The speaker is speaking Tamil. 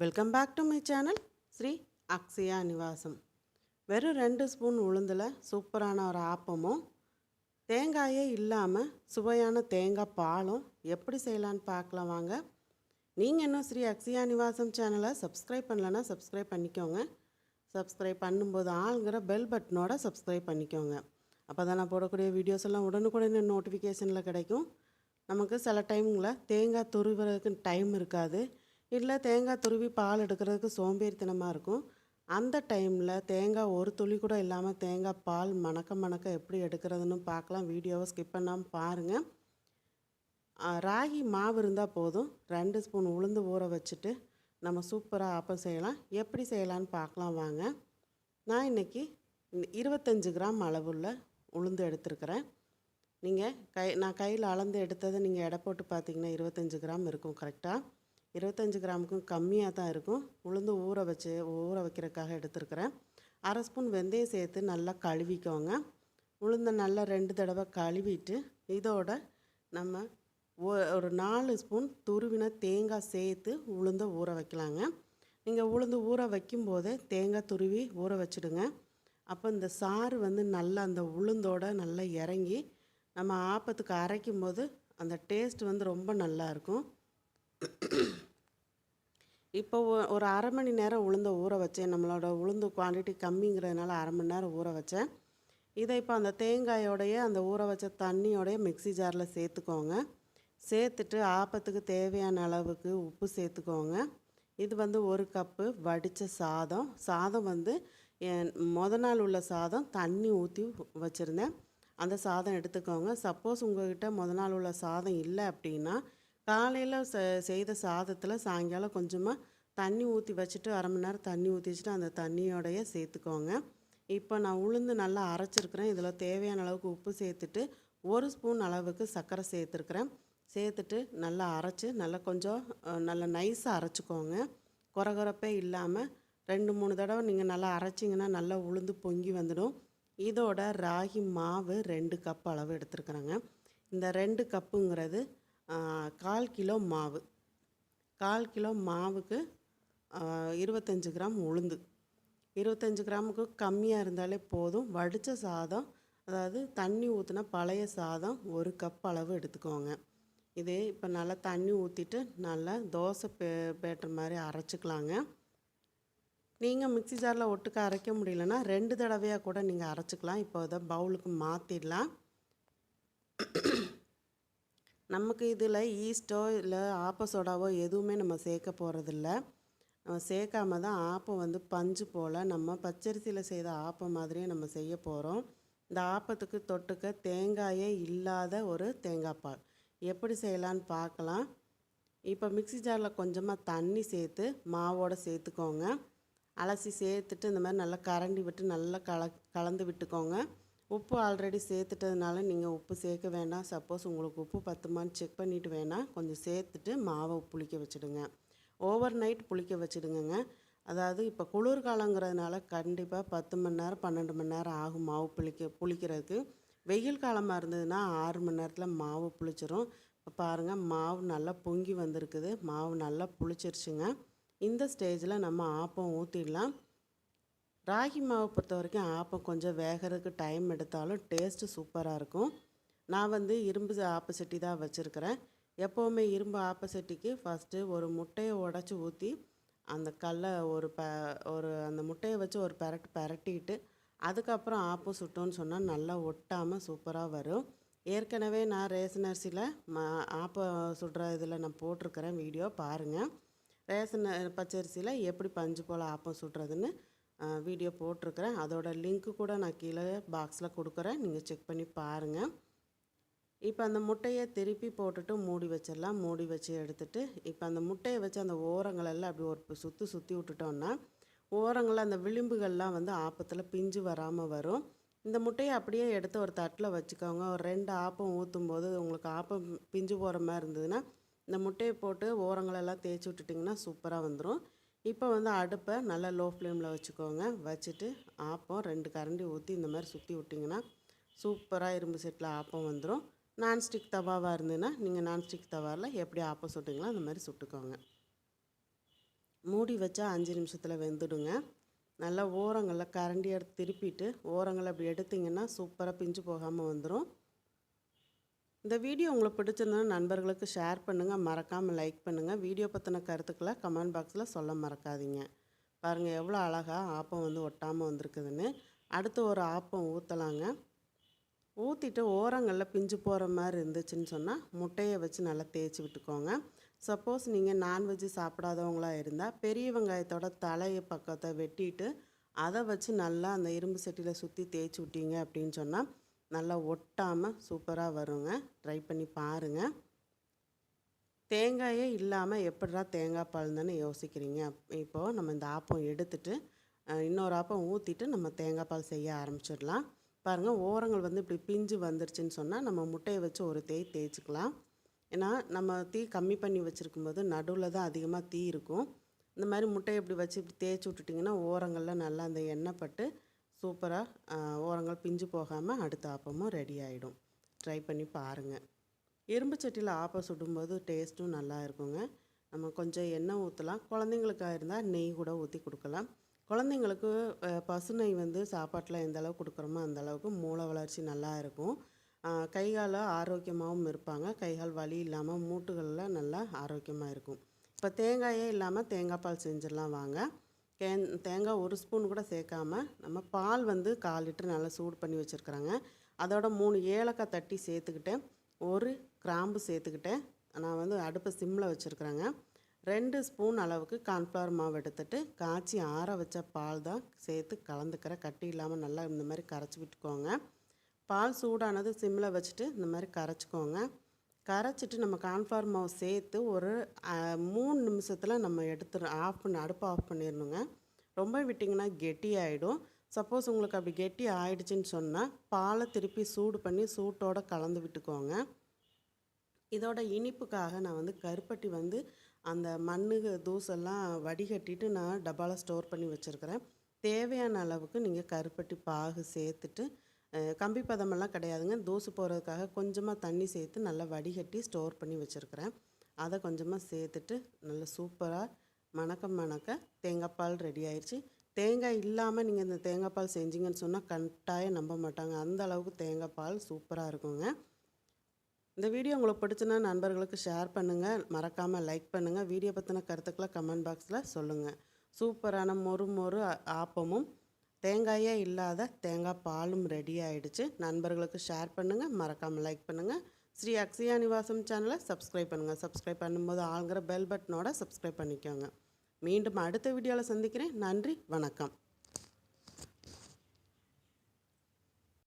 Welcome back to my channel Shri Akshaya Nivasam வெறும் ரெண்டு ஸ்பூன் உளுந்தில் சூப்பரான ஒரு ஆப்பமும் தேங்காயே இல்லாமல் சுவையான தேங்காய் பாலும் எப்படி செய்யலான்னு பார்க்கலாம் வாங்க. நீங்கள் இன்னும் ஸ்ரீ அக்ஷயா நிவாசம் சேனலை சப்ஸ்கிரைப் பண்ணலன்னா சப்ஸ்கிரைப் பண்ணிக்கோங்க. சப்ஸ்கிரைப் பண்ணும்போது ஆளுங்கிற பெல் பட்டனோட சப்ஸ்கிரைப் பண்ணிக்கோங்க. அப்போ தான் நான் போடக்கூடிய வீடியோஸ் எல்லாம் உடனுக்குடனே நோட்டிஃபிகேஷனில் கிடைக்கும். நமக்கு சில டைமில் தேங்காய் துருவுறதுக்கு டைம் இருக்காது. இல்லை தேங்காய் துருவி பால் எடுக்கிறதுக்கு சோம்பேறித்தனமாக இருக்கும். அந்த டைமில் தேங்காய் ஒரு துளி கூட இல்லாமல் தேங்காய் பால் மணக்க மணக்க எப்படி எடுக்கிறதுன்னு பார்க்கலாம். வீடியோவை ஸ்கிப் பண்ணாமல் பாருங்கள் ராகி மாவு இருந்தால் போதும். ரெண்டு ஸ்பூன் உளுந்து ஊற வச்சுட்டு நம்ம சூப்பராக ஆப்பம் செய்யலாம். எப்படி செய்யலான்னு பார்க்கலாம் வாங்க. நான் இன்றைக்கி இருபத்தஞ்சு கிராம் அளவுள்ள உளுந்து எடுத்திருக்கிறேன். நீங்கள் கை நான் கையில் அளந்து எடுத்ததை நீங்கள் எடை போட்டு பார்த்தீங்கன்னா இருபத்தஞ்சி கிராம் இருக்கும் கரெக்டாக இருபத்தஞ்சி கிராமுக்கும் கம்மியாக தான் இருக்கும். உளுந்து ஊற வச்சு ஊற வைக்கிறதுக்காக எடுத்துருக்கிறேன். அரை ஸ்பூன் வெந்தயம் சேர்த்து நல்லா கழுவிக்கோங்க. உளுந்தை நல்லா ரெண்டு தடவை கழுவிட்டு இதோட நம்ம ஒரு நாலு ஸ்பூன் துருவின தேங்காய் சேர்த்து உளுந்தை ஊற வைக்கலாங்க. நீங்கள் உளுந்து ஊற வைக்கும்போதே தேங்காய் துருவி ஊற வச்சுடுங்க. அப்போ இந்த சாறு வந்து நல்லா அந்த உளுந்தோட நல்லா இறங்கி நம்ம ஆப்பத்துக்கு அரைக்கும் போது அந்த டேஸ்ட் வந்து ரொம்ப நல்லா இருக்கும். இப்போ ஒரு அரை மணி நேரம் உளுந்த ஊற வச்சேன். நம்மளோட உளுந்து குவான்டிட்டி கம்மிங்கிறதுனால அரை மணி நேரம் ஊற வச்சேன். இதை இப்போ அந்த தேங்காயோடைய அந்த ஊற வச்ச தண்ணியோடைய மிக்ஸி ஜாரில் சேர்த்துக்கோங்க. சேர்த்துட்டு ஆப்பத்துக்கு தேவையான அளவுக்கு உப்பு சேர்த்துக்கோங்க. இது வந்து ஒரு கப்பு வடித்த சாதம். சாதம் வந்து என் முத நாள் உள்ள சாதம் தண்ணி ஊற்றி வச்சுருந்தேன். அந்த சாதம் எடுத்துக்கோங்க. சப்போஸ் உங்கள்கிட்ட மொதல் நாள் உள்ள சாதம் இல்லை அப்படின்னா காலையில் செ செய்த சாதத்தில் சாயங்காலம் கொஞ்சமாக தண்ணி ஊற்றி வச்சுட்டு அரை மணி நேரம் தண்ணி ஊற்றி வச்சுட்டு அந்த தண்ணியோடைய சேர்த்துக்கோங்க. இப்போ நான் உளுந்து நல்லா அரைச்சிருக்கிறேன். இதில் தேவையான அளவுக்கு உப்பு சேர்த்துட்டு ஒரு ஸ்பூன் அளவுக்கு சர்க்கரை சேர்த்துருக்குறேன். சேர்த்துட்டு நல்லா அரைச்சி நல்லா கொஞ்சம் நல்லா நைஸாக அரைச்சிக்கோங்க. குறகுறப்பே இல்லாமல் ரெண்டு மூணு தடவை நீங்கள் நல்லா அரைச்சிங்கன்னா நல்லா உளுந்து பொங்கி வந்துடும். இதோட ராகி மாவு ரெண்டு கப் அளவு எடுத்துருக்குறேங்க. இந்த ரெண்டு கப்புங்கிறது கால் கிலோ மாவு. கால் கிலோ மாவுக்கு இருபத்தஞ்சி கிராம் உளுந்து. இருபத்தஞ்சு கிராமுக்கு கம்மியாக இருந்தாலே போதும். வடித்த சாதம் அதாவது தண்ணி ஊற்றின பழைய சாதம் ஒரு கப் அளவு எடுத்துக்கோங்க. இதே இப்போ நல்லா தண்ணி ஊற்றிட்டு நல்லா தோசை பே பேட்டர் மாதிரி அரைச்சிக்கலாங்க. நீங்கள் மிக்ஸி ஜாரில் ஒட்டுக்க அரைக்க முடியலன்னா ரெண்டு தடவையாக கூட நீங்கள் அரைச்சிக்கலாம். இப்போ அதை பவுலுக்கு மாற்றிடலாம் நமக்கு இதில் ஈஸ்ட்டோ இல்லை ஆப்ப சோடாவோ எதுவுமே நம்ம சேர்க்க போகிறதில்ல. நம்ம சேர்க்காம தான் ஆப்பம் வந்து பஞ்சு போல் நம்ம பச்சரிசியில் செய்த ஆப்பம் மாதிரியே நம்ம செய்ய போகிறோம். இந்த ஆப்பத்துக்கு தொட்டுக்க தேங்காயே இல்லாத ஒரு தேங்காய் பால். எப்படி செய்யலான்னு பார்க்கலாம். இப்போ மிக்ஸி ஜாரில் கொஞ்சமாக தண்ணி சேர்த்து மாவோட சேர்த்துக்கோங்க. அலசி சேர்த்துட்டு இந்த மாதிரி நல்லா கரண்டி விட்டு நல்லா கல கலந்து விட்டுக்கோங்க. உப்பு ஆல்ரெடி சேர்த்துட்டதுனால நீங்கள் உப்பு சேர்க்க வேண்டாம். சப்போஸ் உங்களுக்கு உப்பு பத்துமான்னு செக் பண்ணிவிட்டு வேணால் கொஞ்சம் சேர்த்துட்டு மாவை புளிக்க வச்சுடுங்க. ஓவர் நைட் புளிக்க வச்சுடுங்கங்க. அதாவது இப்போ குளிர்காலங்கிறதுனால கண்டிப்பாக பத்து மணி நேரம் பன்னெண்டு மணி நேரம் ஆகும் மாவு புளிக்க புளிக்கிறதுக்கு. வெயில் காலமாக இருந்ததுன்னா ஆறு மணி நேரத்தில் மாவு புளிச்சிரும். இப்போ பாருங்கள் மாவு நல்லா பொங்கி வந்திருக்குது. மாவு நல்லா புளிச்சிருச்சுங்க. இந்த ஸ்டேஜில் நம்ம ஆப்பம் ஊற்றிடலாம் ராகி மாவை பொறுத்த வரைக்கும் ஆப்பம் கொஞ்சம் வேகிறதுக்கு டைம் எடுத்தாலும் டேஸ்ட்டு சூப்பராக இருக்கும். நான் வந்து இரும்பு ஆப்ப சட்டி தான் வச்சுருக்கிறேன். எப்போவுமே இரும்பு ஆப்ப சட்டிக்கு ஃபஸ்ட்டு ஒரு முட்டையை உடச்சி ஊற்றி அந்த கல்லை ஒரு ப ஒரு அந்த முட்டையை வச்சு ஒரு பெரட்டு பெரட்டிட்டு அதுக்கப்புறம் ஆப்பம் சுட்டோன்னு சொன்னால் நல்லா ஒட்டாமல் சூப்பராக வரும். ஏற்கனவே நான் ரேஷன் அரிசியில் ம ஆப்பம் சுடுற இதில் நான் போட்டிருக்கிறேன் வீடியோ பாருங்கள் ரேசன் பச்சரிசியில் எப்படி பஞ்சு போல் ஆப்பம் சுடுறதுன்னு வீடியோ போட்டிருக்கிறேன். அதோட லிங்க்கு கூட நான் கீழே பாக்ஸில் கொடுக்குறேன். நீங்கள் செக் பண்ணி பாருங்கள் இப்போ அந்த முட்டையை திருப்பி போட்டுட்டு மூடி வச்சிடலாம். மூடி வச்சு எடுத்துட்டு இப்போ அந்த முட்டையை வச்சு அந்த ஓரங்களெல்லாம் அப்படி ஒரு சுற்றி சுற்றி விட்டுட்டோம்னா ஓரங்களில் அந்த விளிம்புகள்லாம் வந்து ஆப்பத்தில் பிஞ்சு வராமல் வரும். இந்த முட்டையை அப்படியே எடுத்து ஒரு தட்டில் வச்சுக்கோங்க. ஒரு ரெண்டு ஆப்பம் ஊற்றும் போது உங்களுக்கு ஆப்பம் பிஞ்சு போகிற மாதிரி இருந்ததுன்னா இந்த முட்டையை போட்டு ஓரங்களெல்லாம் தேய்ச்சி விட்டுட்டிங்கன்னா சூப்பராக வந்துடும் இப்போ வந்து அடுப்பை நல்லா லோ ஃப்ளேமில் வச்சுக்கோங்க. வச்சுட்டு ஆப்பம் ரெண்டு கரண்டி ஊற்றி இந்த மாதிரி சுற்றி விட்டிங்கன்னா சூப்பராக இரும்பு செட்டில் ஆப்பம் வந்துடும் நான்ஸ்டிக் தவாவாக இருந்ததுன்னா நீங்கள் நான்ஸ்டிக் தவாவில் எப்படி ஆப்பம் சுட்டிங்களோ அந்த மாதிரி சுட்டுக்கோங்க. மூடி வச்சா அஞ்சு நிமிஷத்தில் வெந்துடுங்க. நல்லா ஓரங்களில் கரண்டி எடுத்து திருப்பிட்டு ஓரங்களை அப்படி எடுத்திங்கன்னா சூப்பராக பிஞ்சு போகாமல் வந்துடும் இந்த வீடியோ உங்களுக்கு பிடிச்சிருந்தா நண்பர்களுக்கு ஷேர் பண்ணுங்கள் மறக்காமல் லைக் பண்ணுங்கள் வீடியோ பற்றின கருத்துக்களை கமெண்ட் பாக்ஸில் சொல்ல மறக்காதீங்க. பாருங்கள் எவ்வளோ அழகாக ஆப்பம் வந்து ஒட்டாமல் வந்திருக்குதுன்னு. அடுத்து ஒரு ஆப்பம் ஊற்றலாங்க ஊற்றிட்டு ஓரங்களில் பிஞ்சு போகிற மாதிரி இருந்துச்சுன்னு சொன்னால் முட்டையை வச்சு நல்லா தேய்ச்சி விட்டுக்கோங்க. சப்போஸ் நீங்கள் நான்வெஜ்ஜு சாப்பிடாதவங்களா இருந்தால் பெரிய வெங்காயத்தோட தலையை பக்கத்தை வெட்டிட்டு அதை வச்சு நல்லா அந்த இரும்பு சட்டியில் சுற்றி தேய்ச்சி விட்டீங்க அப்படின்னு சொன்னால் நல்லா ஒட்டாமல் சூப்பராக வருங்க. ட்ரை பண்ணி பாருங்கள் தேங்காயே இல்லாமல் எப்படிடா தேங்காய் பால் தானே யோசிக்கிறீங்க? இப்போது நம்ம இந்த ஆப்பம் எடுத்துட்டு இன்னொரு ஆப்பம் ஊற்றிட்டு நம்ம தேங்காய் பால் செய்ய ஆரம்பிச்சிடலாம். பாருங்கள் ஓரங்கள் வந்து இப்படி பிஞ்சு வந்துருச்சுன்னு சொன்னால் நம்ம முட்டையை வச்சு ஒரு தேய் தேய்ச்சிக்கலாம். ஏன்னா நம்ம தீ கம்மி பண்ணி வச்சுருக்கும்போது நடுவில் தான் அதிகமாக தீ இருக்கும். இந்த மாதிரி முட்டையை இப்படி வச்சு இப்படி தேய்ச்சி விட்டுட்டிங்கன்னா ஓரங்களில் நல்லா அந்த எண்ணெய் பட்டு சூப்பராக ஓரங்கள் பிஞ்சு போகாமல் அடுத்த ஆப்பமும் ரெடி ஆகிடும் ட்ரை பண்ணி பாருங்கள் இரும்பு சட்டியில் ஆப்பம் சுடும்போது டேஸ்ட்டும் நல்லா இருக்குங்க. நம்ம கொஞ்சம் எண்ணெய் ஊற்றலாம் குழந்தைங்களுக்காக இருந்தால் நெய் கூட ஊற்றி கொடுக்கலாம். குழந்தைங்களுக்கு பசு நெய் வந்து சாப்பாட்டில் எந்த அளவுக்கு கொடுக்குறோமோ அந்த அளவுக்கு மூளை வளர்ச்சி நல்லா இருக்கும். கை கால் ஆரோக்கியமாகவும் இருப்பாங்க. கை கால் வலி இல்லாமல் மூட்டுகளில் நல்லா ஆரோக்கியமாக இருக்கும். இப்போ தேங்காயே இல்லாமல் தேங்காய் பால் செஞ்சிடலாம் வாங்க. கேன் தேங்காய் ஒரு ஸ்பூன் கூட சேர்க்காம நம்ம பால் வந்து கால் லிட்டர் நல்லா சூடு பண்ணி வச்சுருக்குறாங்க. அதோட மூணு ஏலக்காய் தட்டி சேர்த்துக்கிட்டேன். ஒரு கிராம்பு சேர்த்துக்கிட்டேன். நான் வந்து அடுப்பை சிம்மில் வச்சுருக்குறேங்க. ரெண்டு ஸ்பூன் அளவுக்கு கார்ன்ஃப்ளவர் மாவு எடுத்துட்டு காய்ச்சி ஆற வச்ச பால் தான் சேர்த்து கலந்துக்கிறேன் கட்டி இல்லாமல் நல்லா இந்த மாதிரி கரைச்சி விட்டுக்கோங்க. பால் சூடானது சிம்மில் வச்சுட்டு இந்த மாதிரி கரைச்சிக்கோங்க. கரைச்சிட்டு நம்ம கான்ஃபார் மாவு சேர்த்து ஒரு மூணு நிமிஷத்தில் நம்ம எடுத்துரு ஆஃப் பண்ணி அடுப்பை ஆஃப் பண்ணிடணுங்க. ரொம்ப விட்டிங்கன்னா கெட்டி ஆகிடும் சப்போஸ் உங்களுக்கு அப்படி கெட்டி ஆயிடுச்சுன்னு சொன்னால் பாலை திருப்பி சூடு பண்ணி சூட்டோட கலந்து விட்டுக்கோங்க. இதோட இனிப்புக்காக நான் வந்து கருப்பட்டி வந்து அந்த மண்ணு தூசெல்லாம் வடிகட்டிட்டு நான் டப்பாவில் ஸ்டோர் பண்ணி வச்சுருக்கிறேன். தேவையான அளவுக்கு நீங்கள் கருப்பட்டி பாகு சேர்த்துட்டு கம்பி பதமெல்லாம் கிடையாதுங்க. தூசு போகிறதுக்காக கொஞ்சமாக தண்ணி சேர்த்து நல்லா வடிகட்டி ஸ்டோர் பண்ணி வச்சுருக்கிறேன். அதை கொஞ்சமாக சேர்த்துட்டு நல்லா சூப்பராக மணக்க மணக்க தேங்காய் பால் ரெடி ஆயிடுச்சு தேங்காய் இல்லாமல் நீங்கள் இந்த தேங்காய் பால் செஞ்சீங்கன்னு சொன்னால் கட்டாயம் நம்ப மாட்டாங்க. அந்த அளவுக்கு தேங்காய் பால் சூப்பராக இருக்குங்க. இந்த வீடியோ உங்களுக்கு பிடிச்சுன்னா நண்பர்களுக்கு ஷேர் பண்ணுங்கள் மறக்காமல் லைக் பண்ணுங்கள் வீடியோ பற்றின கருத்துக்களை கமெண்ட் பாக்ஸில் சொல்லுங்கள் சூப்பரான மொறு மொறு ஆப்பமும் தேங்காயே இல்லாத தேங்காய் பாலும் ரெடி ஆகிடுச்சு நண்பர்களுக்கு ஷேர் பண்ணுங்கள் மறக்காமல் லைக் பண்ணுங்கள் ஸ்ரீ அக்ஷயா நிவாசம் சேனலை சப்ஸ்கிரைப் பண்ணுங்கள் சப்ஸ்கிரைப் பண்ணும்போது ஆளுங்கிற பெல் பட்டனோட சப்ஸ்கிரைப் பண்ணிக்கோங்க. மீண்டும் அடுத்த வீடியோவில் சந்திக்கிறேன். நன்றி. வணக்கம்.